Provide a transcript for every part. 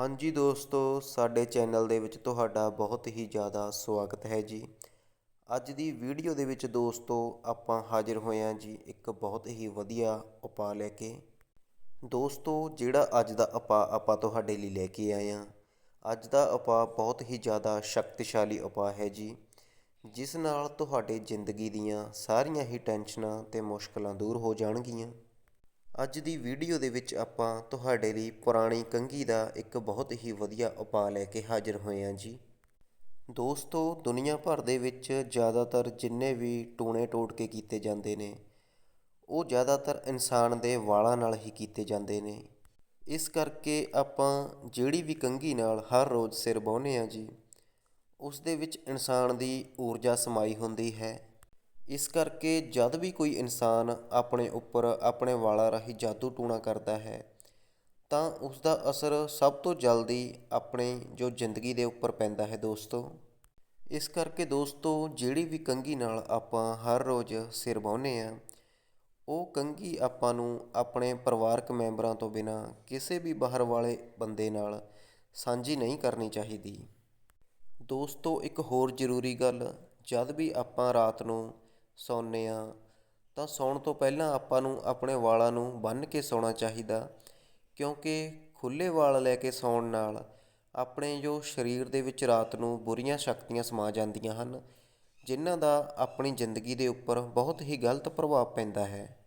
ਹਾਂਜੀ ਦੋਸਤੋ, ਸਾਡੇ ਚੈਨਲ ਦੇ ਵਿੱਚ ਤੁਹਾਡਾ ਬਹੁਤ ਹੀ ਜ਼ਿਆਦਾ ਸਵਾਗਤ ਹੈ ਜੀ। ਅੱਜ ਦੀ ਵੀਡੀਓ ਦੇ ਵਿੱਚ ਦੋਸਤੋ, ਆਪਾਂ ਹਾਜ਼ਰ ਹੋਏ ਹਾਂ ਜੀ ਇੱਕ ਬਹੁਤ ਹੀ ਵਧੀਆ ਉਪਾਅ ਲੈ ਕੇ। ਦੋਸਤੋ, ਜਿਹੜਾ ਅੱਜ ਦਾ ਉਪਾਅ ਆਪਾਂ ਤੁਹਾਡੇ ਲਈ ਲੈ ਕੇ ਆਏ ਹਾਂ, ਅੱਜ ਦਾ ਉਪਾਅ ਬਹੁਤ ਹੀ ਜ਼ਿਆਦਾ ਸ਼ਕਤੀਸ਼ਾਲੀ ਉਪਾਅ ਹੈ ਜੀ, ਜਿਸ ਨਾਲ ਤੁਹਾਡੇ ਜ਼ਿੰਦਗੀ ਦੀਆਂ ਸਾਰੀਆਂ ਹੀ ਟੈਨਸ਼ਨਾਂ ਤੇ ਮੁਸ਼ਕਲਾਂ ਦੂਰ ਹੋ ਜਾਣਗੀਆਂ। ਅੱਜ ਦੀ ਵੀਡੀਓ ਦੇ ਵਿੱਚ ਆਪਾਂ ਤੁਹਾਡੇ ਲਈ ਪੁਰਾਣੀ ਕੰਘੀ ਦਾ ਇੱਕ ਬਹੁਤ ਹੀ ਵਧੀਆ ਉਪਾਅ ਲੈ ਕੇ ਹਾਜ਼ਰ ਹੋਏ ਹਾਂ ਜੀ। ਦੋਸਤੋ, ਦੁਨੀਆ ਭਰ ਦੇ ਵਿੱਚ ਜ਼ਿਆਦਾਤਰ ਜਿੰਨੇ ਵੀ ਟੂਣੇ ਟੋਟਕੇ ਕੀਤੇ ਜਾਂਦੇ ਨੇ, ਉਹ ਜ਼ਿਆਦਾਤਰ ਇਨਸਾਨ ਦੇ ਵਾਲਾਂ ਨਾਲ ਹੀ ਕੀਤੇ ਜਾਂਦੇ ਨੇ। ਇਸ ਕਰਕੇ ਆਪਾਂ ਜਿਹੜੀ ਵੀ ਕੰਘੀ ਨਾਲ ਹਰ ਰੋਜ਼ ਸਿਰ ਵਾਹੁੰਦੇ ਹਾਂ ਜੀ, ਉਸ ਦੇ ਵਿੱਚ ਇਨਸਾਨ ਦੀ ਊਰਜਾ ਸਮਾਈ ਹੁੰਦੀ ਹੈ। ਇਸ ਕਰਕੇ ਜਦ ਵੀ ਕੋਈ ਇਨਸਾਨ ਆਪਣੇ ਉੱਪਰ, ਆਪਣੇ ਵਾਲਾਂ ਰਾਹੀਂ ਜਾਦੂ ਟੂਣਾ ਕਰਦਾ ਹੈ, ਤਾਂ ਉਸ ਦਾ ਅਸਰ ਸਭ ਤੋਂ ਜਲਦੀ ਆਪਣੇ ਜੋ ਜ਼ਿੰਦਗੀ ਦੇ ਉੱਪਰ ਪੈਂਦਾ ਹੈ ਦੋਸਤੋ। ਇਸ ਕਰਕੇ ਦੋਸਤੋ, ਜਿਹੜੀ ਵੀ ਕੰਘੀ ਨਾਲ ਆਪਾਂ ਹਰ ਰੋਜ਼ ਸਿਰ ਵਾਹੁੰਦੇ ਹਾਂ, ਉਹ ਕੰਘੀ ਆਪਾਂ ਨੂੰ ਆਪਣੇ ਪਰਿਵਾਰਕ ਮੈਂਬਰਾਂ ਤੋਂ ਬਿਨਾ ਕਿਸੇ ਵੀ ਬਾਹਰ ਵਾਲੇ ਬੰਦੇ ਨਾਲ ਸਾਂਝੀ ਨਹੀਂ ਕਰਨੀ ਚਾਹੀਦੀ। ਦੋਸਤੋ, ਇੱਕ ਹੋਰ ਜ਼ਰੂਰੀ ਗੱਲ, ਜਦ ਵੀ ਆਪਾਂ ਰਾਤ ਨੂੰ ਸੌਂਦੇ ਹਾਂ। ਤਾਂ ਸੌਣ ਤੋਂ ਪਹਿਲਾਂ ਆਪਾਂ ਨੂੰ ਆਪਣੇ ਵਾਲਾਂ ਨੂੰ ਬੰਨ੍ਹ ਕੇ ਸੌਣਾ ਚਾਹੀਦਾ, ਕਿਉਂਕਿ ਖੁੱਲ੍ਹੇ ਵਾਲ ਲੈ ਕੇ ਸੌਣ ਨਾਲ ਆਪਣੇ ਜੋ ਸਰੀਰ ਦੇ ਵਿੱਚ ਰਾਤ ਨੂੰ ਬੁਰੀਆਂ ਸ਼ਕਤੀਆਂ ਸਮਾ ਜਾਂਦੀਆਂ ਹਨ, ਜਿਨ੍ਹਾਂ ਦਾ ਆਪਣੀ ਜ਼ਿੰਦਗੀ ਦੇ ਉੱਪਰ ਬਹੁਤ ਹੀ ਗਲਤ ਪ੍ਰਭਾਵ ਪੈਂਦਾ ਹੈ।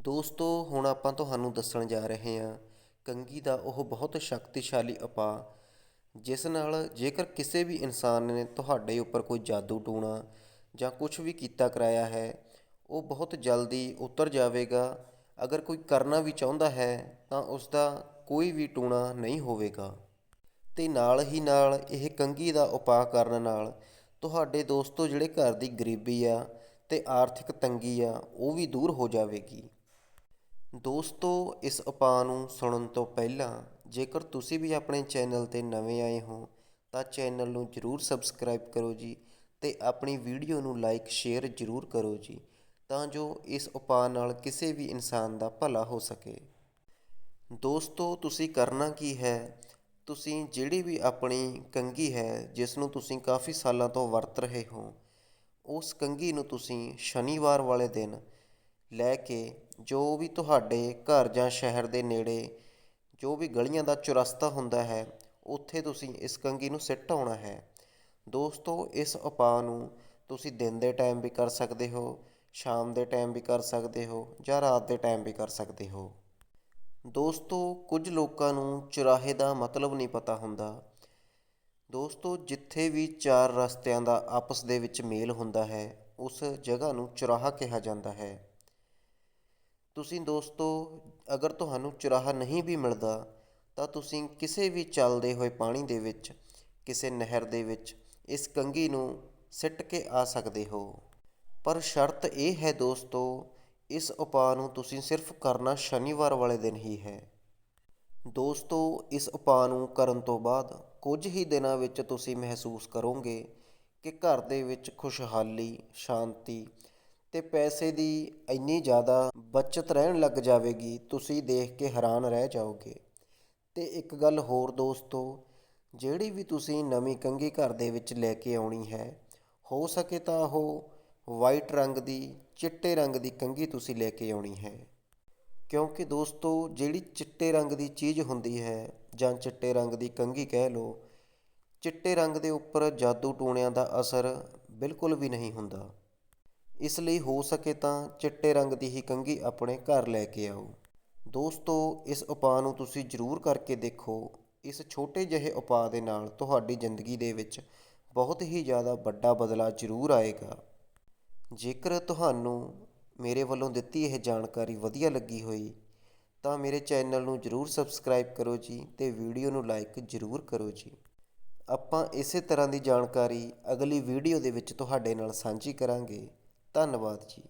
ਦੋਸਤੋ, ਹੁਣ ਆਪਾਂ ਤੁਹਾਨੂੰ ਦੱਸਣ ਜਾ ਰਹੇ ਹਾਂ, ਕੰਘੀ ਦਾ ਉਹ ਬਹੁਤ ਸ਼ਕਤੀਸ਼ਾਲੀ ਉਪਾਅ ਜਿਸ ਨਾਲ ਜੇਕਰ ਕਿਸੇ ਵੀ ਇਨਸਾਨ ਨੇ ਤੁਹਾਡੇ ਉੱਪਰ ਕੋਈ ਜਾਦੂ ਟੂਣਾ ਜਾਂ ਕੁਛ ਵੀ ਕੀਤਾ ਕਰਾਇਆ ਹੈ, ਉਹ ਬਹੁਤ ਜਲਦੀ ਉਤਰ ਜਾਵੇਗਾ। ਅਗਰ ਕੋਈ ਕਰਨਾ ਵੀ ਚਾਹੁੰਦਾ ਹੈ, ਤਾਂ ਉਸਦਾ ਕੋਈ ਵੀ ਟੂਣਾ ਨਹੀਂ ਹੋਵੇਗਾ। ਅਤੇ ਨਾਲ ਹੀ ਨਾਲ ਇਹ ਕੰਘੀ ਦਾ ਉਪਾਅ ਕਰਨ ਨਾਲ ਤੁਹਾਡੇ ਦੋਸਤੋ ਜਿਹੜੇ ਘਰ ਦੀ ਗਰੀਬੀ ਆ ਅਤੇ ਆਰਥਿਕ ਤੰਗੀ ਆ, ਉਹ ਵੀ ਦੂਰ ਹੋ ਜਾਵੇਗੀ। ਦੋਸਤੋ, ਇਸ ਉਪਾਅ ਨੂੰ ਸੁਣਨ ਤੋਂ ਪਹਿਲਾਂ ਜੇਕਰ ਤੁਸੀਂ ਵੀ ਆਪਣੇ ਚੈਨਲ ਤੇ ਨਵੇਂ ਆਏ ਹੋ, ਤਾਂ ਚੈਨਲ ਨੂੰ ਜਰੂਰ ਸਬਸਕ੍ਰਾਈਬ ਕਰੋ ਜੀ ਅਤੇ ਆਪਣੀ ਵੀਡੀਓ ਨੂੰ ਲਾਈਕ ਸ਼ੇਅਰ ਜ਼ਰੂਰ ਕਰੋ ਜੀ, ਤਾਂ ਜੋ ਇਸ ਉਪਾਅ ਨਾਲ ਕਿਸੇ ਵੀ ਇਨਸਾਨ ਦਾ ਭਲਾ ਹੋ ਸਕੇ। ਦੋਸਤੋ, ਤੁਸੀਂ ਕਰਨਾ ਕੀ ਹੈ? ਤੁਸੀਂ ਜਿਹੜੀ ਵੀ ਆਪਣੀ ਕੰਘੀ ਹੈ, ਜਿਸ ਨੂੰ ਤੁਸੀਂ ਕਾਫੀ ਸਾਲਾਂ ਤੋਂ ਵਰਤ ਰਹੇ ਹੋ, ਉਸ ਕੰਘੀ ਨੂੰ ਤੁਸੀਂ ਸ਼ਨੀਵਾਰ ਵਾਲੇ ਦਿਨ ਲੈ ਕੇ ਜੋ ਵੀ ਤੁਹਾਡੇ ਘਰ ਜਾਂ ਸ਼ਹਿਰ ਦੇ ਨੇੜੇ ਜੋ ਵੀ ਗਲੀਆਂ ਦਾ ਚੁਰਸਤਾ ਹੁੰਦਾ ਹੈ, ਉੱਥੇ ਤੁਸੀਂ ਇਸ ਕੰਘੀ ਨੂੰ ਸਿੱਟ ਆਉਣਾ ਹੈ। ਦੋਸਤੋ, ਇਸ ਉਪਾਅ ਨੂੰ ਤੁਸੀਂ ਦਿਨ ਦੇ ਟਾਈਮ ਵੀ ਕਰ ਸਕਦੇ ਹੋ, ਸ਼ਾਮ ਦੇ ਟਾਈਮ ਵੀ ਕਰ ਸਕਦੇ ਹੋ ਜਾਂ ਰਾਤ ਦੇ ਟਾਈਮ ਵੀ ਕਰ ਸਕਦੇ ਹੋ। ਦੋਸਤੋ, ਕੁਝ ਲੋਕਾਂ ਨੂੰ ਚੁਰਾਹੇ ਦਾ ਮਤਲਬ ਨਹੀਂ ਪਤਾ ਹੁੰਦਾ। ਦੋਸਤੋ, ਜਿੱਥੇ ਵੀ ਚਾਰ ਰਸਤਿਆਂ ਦਾ ਆਪਸ ਦੇ ਵਿੱਚ ਮੇਲ ਹੁੰਦਾ ਹੈ, ਉਸ ਜਗ੍ਹਾ ਨੂੰ ਚੁਰਾਹਾ ਕਿਹਾ ਜਾਂਦਾ ਹੈ। ਤੁਸੀਂ ਦੋਸਤੋ, ਅਗਰ ਤੁਹਾਨੂੰ ਚੁਰਾਹਾ ਨਹੀਂ ਵੀ ਮਿਲਦਾ, ਤਾਂ ਤੁਸੀਂ ਕਿਸੇ ਵੀ ਚੱਲਦੇ ਹੋਏ ਪਾਣੀ ਦੇ ਵਿੱਚ, ਕਿਸੇ ਨਹਿਰ ਦੇ ਵਿੱਚ ਇਸ ਕੰਘੀ ਨੂੰ ਸਿੱਟ ਕੇ ਆ ਸਕਦੇ ਹੋ। ਪਰ ਸ਼ਰਤ ਇਹ ਹੈ ਦੋਸਤੋ, ਇਸ ਉਪਾਅ ਨੂੰ ਤੁਸੀਂ ਸਿਰਫ ਕਰਨਾ ਸ਼ਨੀਵਾਰ ਵਾਲੇ ਦਿਨ ਹੀ ਹੈ। ਦੋਸਤੋ, ਇਸ ਉਪਾਅ ਨੂੰ ਕਰਨ ਤੋਂ ਬਾਅਦ ਕੁਝ ਹੀ ਦਿਨਾਂ ਵਿੱਚ ਤੁਸੀਂ ਮਹਿਸੂਸ ਕਰੋਗੇ ਕਿ ਘਰ ਦੇ ਵਿੱਚ ਖੁਸ਼ਹਾਲੀ, ਸ਼ਾਂਤੀ ਤੇ ਪੈਸੇ ਦੀ ਇੰਨੀ ਜ਼ਿਆਦਾ ਬਚਤ ਰਹਿਣ ਲੱਗ ਜਾਵੇਗੀ, ਤੁਸੀਂ ਦੇਖ ਕੇ ਹੈਰਾਨ ਰਹਿ ਜਾਓਗੇ। ਤੇ ਇੱਕ ਗੱਲ ਹੋਰ ਦੋਸਤੋ ਜਿਹੜੀ ਵੀ ਤੁਸੀਂ ਨਵੀਂ ਕੰਘੀ ਘਰ ਦੇ ਵਿੱਚ ਲੈ ਕੇ ਆਉਣੀ ਹੈ, ਹੋ ਸਕੇ ਤਾਂ ਉਹ ਵਾਈਟ ਰੰਗ ਦੀ, ਚਿੱਟੇ ਰੰਗ ਦੀ ਕੰਘੀ ਤੁਸੀਂ ਲੈ ਕੇ ਆਉਣੀ ਹੈ। ਕਿਉਂਕਿ ਦੋਸਤੋ, ਜਿਹੜੀ ਚਿੱਟੇ ਰੰਗ ਦੀ ਚੀਜ਼ ਹੁੰਦੀ ਹੈ ਜਾਂ ਚਿੱਟੇ ਰੰਗ ਦੀ ਕੰਘੀ ਕਹਿ ਲਓ, ਚਿੱਟੇ ਰੰਗ ਦੇ ਉੱਪਰ ਜਾਦੂ ਟੂਣਿਆਂ ਦਾ ਅਸਰ ਬਿਲਕੁਲ ਵੀ ਨਹੀਂ ਹੁੰਦਾ। ਇਸ ਲਈ ਹੋ ਸਕੇ ਤਾਂ ਚਿੱਟੇ ਰੰਗ ਦੀ ਹੀ ਕੰਘੀ ਆਪਣੇ ਘਰ ਲੈ ਕੇ ਆਓ। ਦੋਸਤੋ, ਇਸ ਉਪਾਅ ਨੂੰ ਤੁਸੀਂ ਜ਼ਰੂਰ ਕਰਕੇ ਦੇਖੋ। ਇਸ ਛੋਟੇ ਜਿਹੇ ਉਪਾਅ ਦੇ ਨਾਲ ਤੁਹਾਡੀ ਜ਼ਿੰਦਗੀ ਦੇ ਵਿੱਚ ਬਹੁਤ ਹੀ ਜ਼ਿਆਦਾ ਵੱਡਾ ਬਦਲਾਅ ਜ਼ਰੂਰ ਆਏਗਾ। ਜੇਕਰ ਤੁਹਾਨੂੰ ਮੇਰੇ ਵੱਲੋਂ ਦਿੱਤੀ ਇਹ ਜਾਣਕਾਰੀ ਵਧੀਆ ਲੱਗੀ ਹੋਈ, ਤਾਂ ਮੇਰੇ ਚੈਨਲ ਨੂੰ ਜਰੂਰ ਸਬਸਕ੍ਰਾਈਬ ਕਰੋ ਜੀ ਤੇ ਵੀਡੀਓ ਨੂੰ ਲਾਈਕ ਜਰੂਰ ਕਰੋ ਜੀ। ਆਪਾਂ ਇਸੇ ਤਰ੍ਹਾਂ ਦੀ ਜਾਣਕਾਰੀ ਅਗਲੀ ਵੀਡੀਓ ਦੇ ਵਿੱਚ ਤੁਹਾਡੇ ਨਾਲ ਸਾਂਝੀ ਕਰਾਂਗੇ। ਧੰਨਵਾਦ ਜੀ।